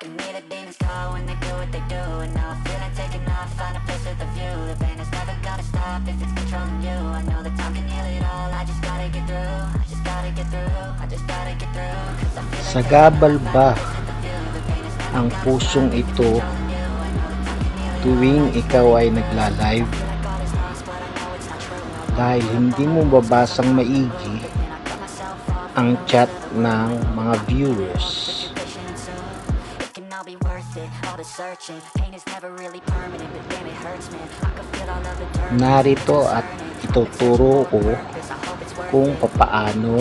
can hear the demons call when they do what they do. And now I feel like taking off, find a place with a view. The pain is never gonna stop if it's controlling you. I know that time can heal it all, I just gotta get through. I just gotta get through, I just gotta get through. Like Sagabal ba ang pusong ito tuwing ikaw ay nagla-live? Dahil hindi mo babasang maigi ang chat ng mga viewers. Worth it. All the searching, pain is never really permanent But damn it hurts man, I can feel all of the dirt Narito at ituturo ko kung papaano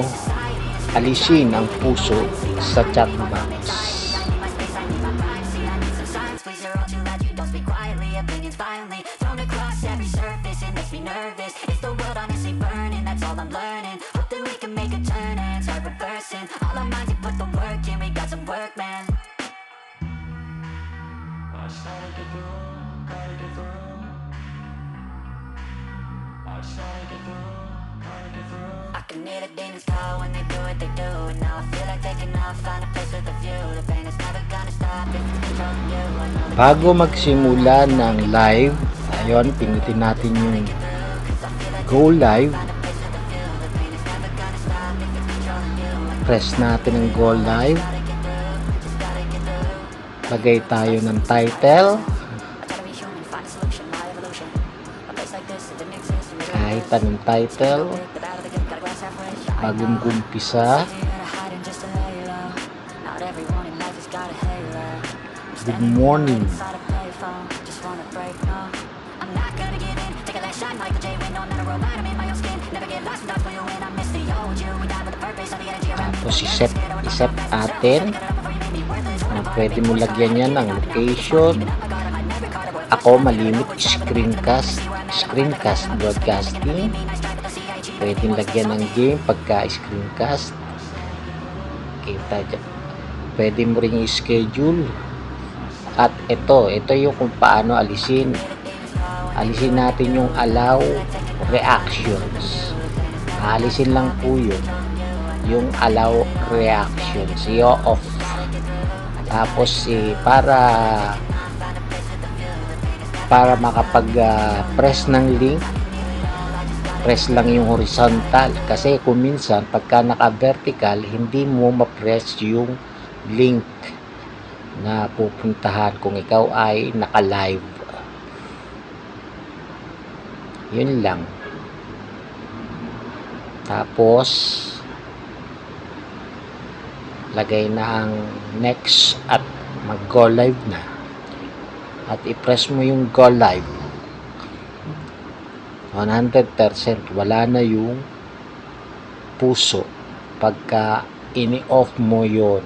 alisin ang puso sa chat box. Silence, please, you're all and our minds, you put the work in, we got Bago magsimula ng live, ayon, pindutin natin yung go live. Press natin ang go live. Lagay tayo ng title. Kahit anong title. Bagong gumpisa. Good morning. Tapos iset, iset atin. Ah, pwede mo lagyan yan ng location. Ako malimit screencast, screencast broadcasting. Pwede lagyan ng game pagka screencast. Kita dyan. Pwede mo ring i-schedule. At ito, ito yung kung paano alisin. Alisin natin yung allow reactions. Alisin lang po yun. Yung allow reactions. I-off. Tapos eh, para para makapag ah, press ng link press lang yung horizontal. Kasi kung minsan pagka naka vertical hindi mo ma-press yung link na pupuntahan kung ikaw ay naka live yun lang. Tapos lagay na ang next at mag go live na. At i-press mo yung go live. 100% wala na yung puso pagka ini-off mo yon